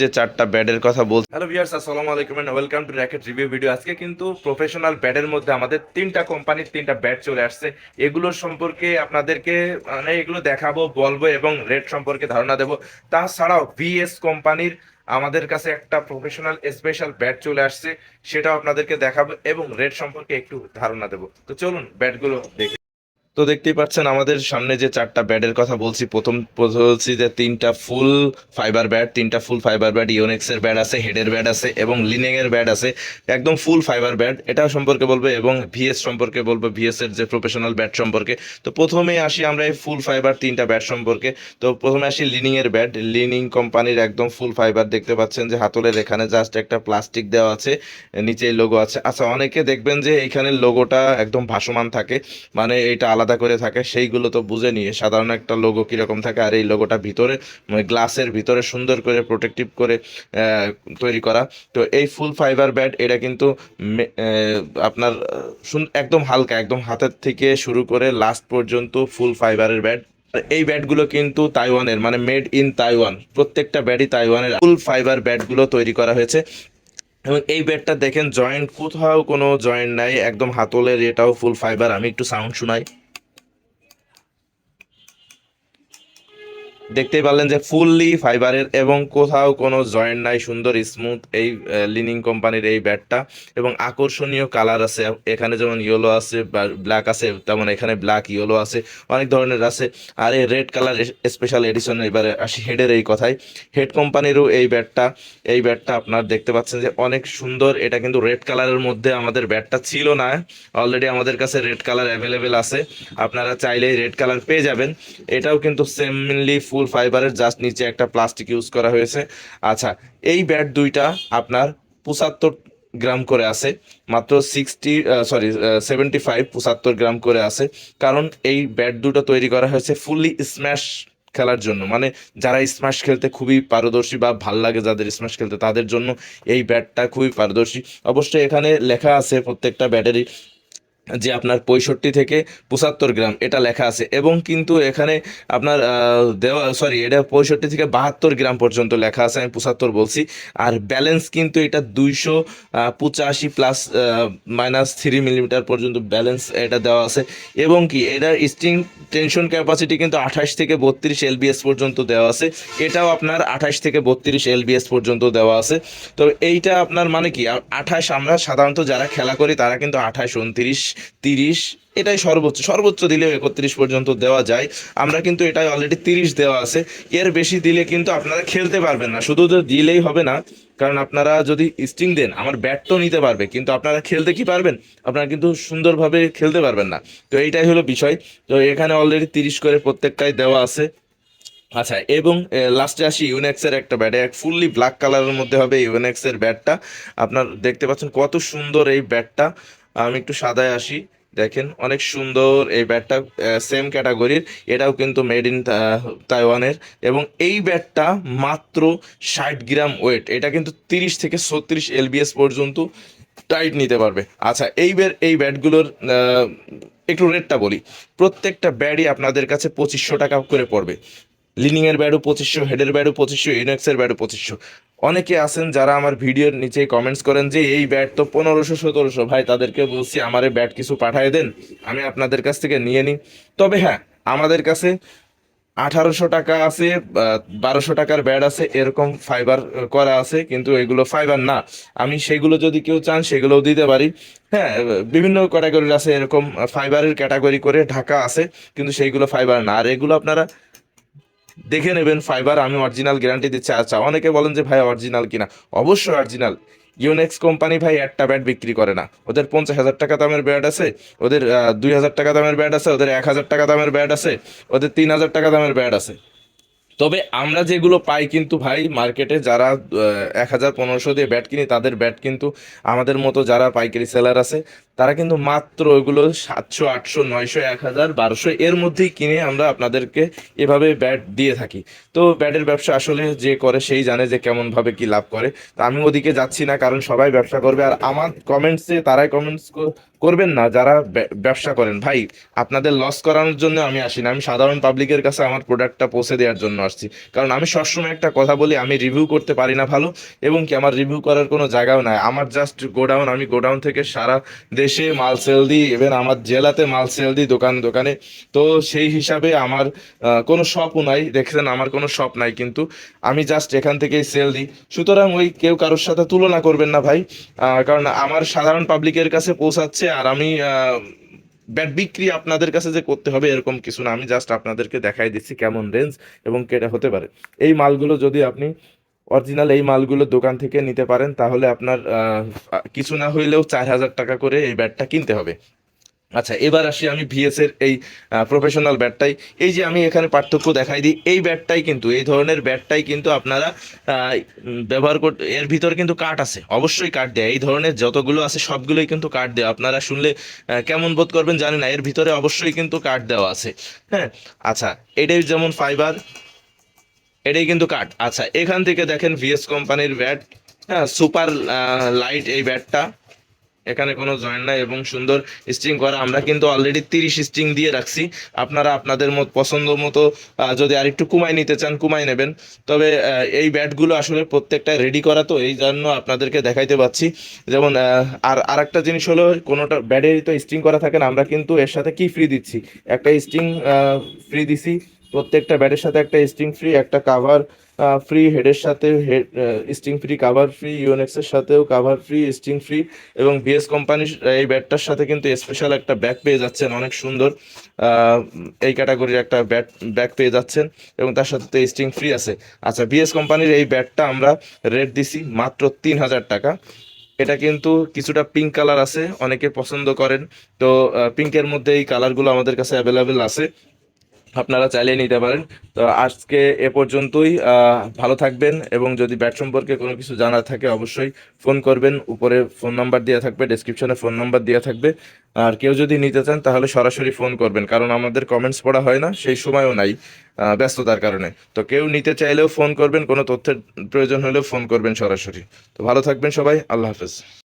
যে চারটা ব্যাডের কথা বলছি হ্যালো ভিউয়ার্স আসসালামু আলাইকুম and welcome to racket review video আজকে কিন্তু প্রফেশনাল ব্যাডের মধ্যে আমাদের তিনটা কোম্পানির তিনটা ব্যাট চলে আসছে। এগুলোর সম্পর্কে আপনাদেরকে মানে এগুলো দেখাবো, বলব এবং রেট সম্পর্কে ধারণা দেবো। তাছাড়াও ভিএস কোম্পানির আমাদের কাছে একটা প্রফেশনাল স্পেশাল ব্যাট চলে আসছে, সেটাও আপনাদেরকে দেখাবো এবং রেট সম্পর্কে একটু ধারণা দেবো। তো চলুন ব্যাটগুলো দেখি। তো দেখতেই পাচ্ছেন আমাদের সামনে যে চারটা ব্যাটের কথা বলছি, প্রথম বলছি যে তিনটা ফুল ফাইবার ব্যাট তিনটা ফুল ফাইবার ব্যাট ইওনেক্সের ব্যাট আছে হেডের ব্যাট আছে এবং লিনেং এর ব্যাট আছে, একদম ফুল ফাইবার ব্যাট এটা সম্পর্কে বলব এবং ভিএস সম্পর্কে বলব ভিএস এর যে প্রফেশনাল ব্যাট সম্পর্কে। তো প্রথমে আসি আমরা এই ফুল ফাইবার তিনটা ব্যাট সম্পর্কে। তো প্রথমে আসি লিনিং এর ব্যাট লিনিং কোম্পানির একদম ফুল ফাইবার দেখতে পাচ্ছেন যে হাতলের এখানে জাস্ট একটা প্লাস্টিক দেওয়া আছে নিচে লোগো আছে। আচ্ছা অনেকে দেখবেন যে এইখানে লোগোটা একদম ভাসমান থাকে। মানে এটা আলাদা করে থাকে, সেইগুলো তো বুঝে নিয়ে। সাধারণ একটা লোগো কীরকম থাকে আর এই লোগোটা ভিতরে গ্লাসের ভিতরে সুন্দর করে প্রোটেক্টিভ করে তৈরি করা। তো এই ফুল ফাইবার ব্যাট এটা কিন্তু আপনার একদম হালকা, একদম হাতের থেকে শুরু করে লাস্ট পর্যন্ত ফুল ফাইবারের ব্যাট এই ব্যাটগুলো কিন্তু তাইওয়ানের মানে মেড ইন তাইওয়ান। প্রত্যেকটা ব্যাটই তাইওয়ানের ফুল ফাইবার ব্যাটগুলো তৈরি করা হয়েছে। এবং এই ব্যাটটা দেখেন জয়েন্ট কোথাও কোনো জয়েন্ট নাই, একদম হাতলের এটাও ফুল ফাইবার আমি একটু সাউন্ড শোনাই। দেখতেই পারলেন যে ফুললি ফাইবারের এবং কোথাও কোনো জয়েন্ট নাই, সুন্দর স্মুথ এই লিনিং কোম্পানির এই ব্যাটটা এবং আকর্ষণীয় কালার আছে। এখানে যেমন ইয়েলো আছে ব্ল্যাক আছে, তেমন এখানে ব্ল্যাক ইয়েলো আছে, অনেক ধরনের আছে। আর এই রেড কালার স্পেশাল এডিশন এবারে আসি হেডের এই কথায়। হেড কোম্পানিরও এই ব্যাটটা এই ব্যাটটা আপনার দেখতে পাচ্ছেন যে অনেক সুন্দর। এটা কিন্তু রেড কালারের মধ্যে আমাদের ব্যাটটা ছিল না। অলরেডি আমাদের কাছে রেড কালার অ্যাভেলেবেল আছে। আপনারা চাইলেই রেড কালার পেয়ে যাবেন। এটাও কিন্তু সেমলি ফুল ফাইবারের জাস্ট নিচে একটা প্লাস্টিক ইউজ করা হয়েছে। আচ্ছা এই ব্যাট দুইটা আপনার পঁচাত্তর গ্রাম করে আছে, মাত্র সিক্সটি সরি সেভেন্টি ফাইভ পঁচাত্তর গ্রাম করে আছে। কারণ এই ব্যাট দুটো তৈরি করা হয়েছে ফুললি স্ম্যাশ খেলার জন্য। মানে যারা স্ম্যাশ খেলতে খুবই পারদর্শী বা ভালো লাগে যাদের স্ম্যাশ খেলতে, তাদের জন্য এই ব্যাটটা খুবই পারদর্শী। অবশ্যই এখানে লেখা আছে প্রত্যেকটা ব্যাটারি যে আপনার পঁয়ষট্টি থেকে পঁচাত্তর গ্রাম, এটা লেখা আছে। এবং কিন্তু এখানে আপনার দেওয়া সরি এটা পঁয়ষট্টি থেকে বাহাত্তর গ্রাম পর্যন্ত লেখা আছে, আমি পঁচাত্তর বলছি। আর ব্যালেন্স কিন্তু এটা দুইশো পঁচাশি প্লাস মাইনাস থ্রি মিলিমিটার পর্যন্ত ব্যালেন্স এটা দেওয়া আছে। এবং কি এটার স্ট্রিং টেনশন ক্যাপাসিটি কিন্তু আঠাশ থেকে বত্রিশ এলবিএস পর্যন্ত দেওয়া আছে। এটাও আপনার আঠাশ থেকে বত্রিশ এলবিএস পর্যন্ত দেওয়া আছে। তো এইটা আপনার মানে কি আঠাশ আমরা সাধারণত যারা খেলা করি, তারা কিন্তু আঠাশ, উনত্রিশ তিরিশ, এটাই সর্বোচ্চ। সর্বোচ্চ দিলেও একত্রিশ পর্যন্ত দেওয়া যায়। আমরা কিন্তু এটাই অলরেডি তিরিশ দেওয়া আছে। এর বেশি দিলে কিন্তু আপনারা খেলতে পারবেন না। শুধু দিলেই হবে না, কারণ আপনারা যদি স্টিং দেন, আমার ব্যাট তো নিতে পারবে, কিন্তু আপনারা খেলতে কি পারবেন? আপনারা কিন্তু সুন্দরভাবে খেলতে পারবেন না। তো এইটাই হলো বিষয়। তো এখানে অলরেডি তিরিশ করে প্রত্যেকটাই দেওয়া আছে। আচ্ছা এবং লাস্টে আসি ইউনেক্সের একটা ব্যাট এক ফুললি ব্ল্যাক কালারের মধ্যে হবে ইউনেক্সের ব্যাটটা আপনার দেখতে পাচ্ছেন কত সুন্দর এই ব্যাটটা আমি একটু সাদায় আসি। দেখেন, অনেক সুন্দর এই ব্যাটটা সেম ক্যাটাগরির এটাও কিন্তু মেড ইন তাইওয়ানের। এবং এই ব্যাটটা মাত্র ষাট গ্রাম ওয়েট এটা কিন্তু তিরিশ থেকে ছত্রিশ এলবিএস পর্যন্ত টাইট নিতে পারবে। আচ্ছা এই এই ব্যাটগুলোর একটু রেটটা বলি। প্রত্যেকটা ব্যাটই আপনাদের কাছে পঁচিশশো টাকা করে পড়বে। লিনিংয়ের এর ব্যাডও পঁচিশশো, হেডের ব্যাডও পঁচিশশো ইউনেক্সের ব্যাডও পঁচিশশো। অনেকে আছেন যারা আমার ভিডিওর নিচে কমেন্টস করেন যে, এই ব্যাট তো পনেরোশো, সতেরোশো। ভাই তাদেরকে বলছি আমার ব্যাট কিছু পাঠিয়ে দেন। আমি আপনাদের কাছ থেকে নিয়ে নিই। তবে হ্যাঁ আমাদের কাছে আঠারোশো টাকা আছে বারোশো টাকার ব্যাড আছে, এরকম ফাইবার করা আছে, কিন্তু এগুলো ফাইবার না। আমি সেগুলো যদি কেউ চান, সেগুলোও দিতে পারি। হ্যাঁ বিভিন্ন ক্যাটাগরির আছে, এরকম ফাইবারের ক্যাটাগরি করে ঢাকা আছে, কিন্তু সেইগুলো ফাইবার না। আর এগুলো আপনারা দেখে নেবেন ফাইবার আমি অরিজিনাল গ্যারান্টি দিচ্ছি। আচ্ছা অনেকে বলেন যে, ভাই অরিজিনাল কিনা? অবশ্যই অরিজিনাল ইউনেক্স কোম্পানি ভাই, একটা ব্যাট বিক্রি করে না। ওদের পঞ্চাশ হাজার টাকা দামের ব্যাট আছে, ওদের দুই হাজার টাকা দামের ব্যাট আছে, ওদের এক হাজার টাকা দামের ব্যাট আছে, ওদের তিন হাজার টাকা দামের ব্যাট আছে। তবে আমরা যেগুলো পাই কিন্তু ভাই মার্কেটে যারা এক হাজার পনেরোশো দিয়ে ব্যাট কিনি, তাদের ব্যাট কিন্তু আমাদের মতো যারা পাইকারি সেলার আছে তারা কিন্তু মাত্র ওইগুলো সাতশো, আটশো, নয়শো, এক হাজার, বারোশো এর মধ্যেই কিনে আমরা আপনাদেরকে এভাবে ব্যাট দিয়ে থাকি। তো ব্যাটের ব্যবসা আসলে যে করে সেই জানে যে কেমন ভাবে কি লাভ করে। তো আমি ওদিকে যাচ্ছি না, কারণ সবাই ব্যবসা করবে। আর আমার কমেন্টসে তারাই কমেন্টস করবেন না, যারা ব্যবসা করেন। ভাই, আপনাদের লস করানোর জন্য আমি আসি না আমি সাধারণ পাবলিকের কাছে আমার প্রোডাক্টটা পৌঁছে দেওয়ার জন্য আসছি। কারণ আমি সবসময় একটা কথা বলি, আমি রিভিউ করতে পারি না ভালো। এবং কি আমার রিভিউ করার কোনো জায়গাও নাই। আমার জাস্ট গোডাউন আমি গোডাউন থেকে সারা দেশে মাল সেল দিই ইভেন আমার জেলাতে মাল সেল দিই দোকান দোকানে। তো সেই হিসাবে আমার কোনো শপও নাই। দেখছেন, আমার কোনো শপ নাই। কিন্তু আমি জাস্ট এখান থেকেই সেল দিই সুতরাং ওই কেউ কারোর সাথে তুলনা করবেন না ভাই। কারণ আমার সাধারণ পাবলিকের কাছে পৌঁছাচ্ছে আর আমি ব্যাট বিক্রি আপনাদের কাছে যে করতে হবে এরকম কিছু না। আমি জাস্ট আপনাদেরকে দেখাই দিচ্ছি কেমন রেঞ্জ এবং কেটা হতে পারে। এই মালগুলো যদি আপনি অরিজিনাল এই মালগুলো দোকান থেকে নিতে পারেন, তাহলে আপনার কিছু না হইলেও চার হাজার টাকা করে এই ব্যাটটা কিনতে হবে। আচ্ছা এবার আসি আমি ভিএস এর এই প্রফেশনাল ব্যাটটাই। এই যে আমি এখানে পার্থক্য দেখাই দিই, এই ব্যাটটাই কিন্তু, এই ধরনের ব্যাটটাই কিন্তু আপনারা ব্যবহার করতে এর ভিতর কিন্তু কাঠ আছে, অবশ্যই কাঠ দেয়। এই ধরনের যতগুলো আছে, সবগুলোই কিন্তু কাঠ দেওয়া আপনারা শুনলে কেমন বোধ করবেন জানি না, এর ভিতরে অবশ্যই কিন্তু কাঠ দেওয়া আছে। হ্যাঁ আচ্ছা এটাই যেমন ফাইবার এটাই কিন্তু কাট আচ্ছা এখান থেকে দেখেন ভিএস কোম্পানির ব্যাট হ্যাঁ সুপার লাইট এই ব্যাটটা এখানে কোনো জয়েন্ট নাই এবং সুন্দর স্ট্রিং করা। আমরা কিন্তু অলরেডি তিরিশ স্ট্রিং দিয়ে রাখছি। আপনারা আপনাদের মত পছন্দ মতো যদি আরেকটু কুমাই নিতে চান কুমাই নেবেন। তবে এই ব্যাটগুলো আসলে প্রত্যেকটা রেডি করা তো এই জন্য আপনাদেরকে দেখাইতে পাচ্ছি। যেমন আহ, আর আরেকটা জিনিস হলো কোনোটা ব্যাটেরই তো স্ট্রিং করা থাকে না। আমরা কিন্তু এর সাথে কি ফ্রি দিচ্ছি? একটা স্ট্রিং ফ্রি দিছি। প্রত্যেকটা ব্যাটের সাথে একটা স্ট্রিং ফ্রি একটা কাভার ফ্রি হেডের সাথে head string free cover free ইউনেক্সের সাথেও কাভার ফ্রি স্ট্রিং ফ্রি এবং বিএস কোম্পানির এই ব্যাটটার সাথে কিন্তু স্পেশাল একটা ব্যাগ পেয়ে যাচ্ছেন, অনেক সুন্দর। এই ক্যাটাগরির একটা ব্যাট ব্যাগ পেয়ে যাচ্ছেন এবং তার সাথে তো স্ট্রিং ফ্রি আছে। আচ্ছা বিএস কোম্পানির এই ব্যাটটা আমরা রেট দিছি মাত্র তিন হাজার টাকা। এটা কিন্তু কিছুটা পিঙ্ক কালার আছে, অনেকে পছন্দ করেন। তো পিঙ্কের মধ্যে এই কালারগুলো আমাদের কাছে অ্যাভেলেবেল আছে। আপনারা চাইলে নিতে পারেন। তো আজকে এ পর্যন্তই ভালো থাকবেন এবং যদি ব্যাট সম্পর্কে কোনো কিছু জানার থাকে অবশ্যই ফোন করবেন। উপরে ফোন নাম্বার দেওয়া থাকবে ডেসক্রিপশনে ফোন নাম্বার দেওয়া থাকবে। আর কেউ যদি নিতে চান তাহলে সরাসরি ফোন করবেন, কারণ আমাদের কমেন্টস পড়া হয় না, সেই সময়ও নাই ব্যস্ততার কারণে। তো কেউ নিতে চাইলেও ফোন করবেন, কোনো তথ্যের প্রয়োজন হলেও ফোন করবেন সরাসরি। তো ভালো থাকবেন সবাই, আল্লাহ হাফেজ।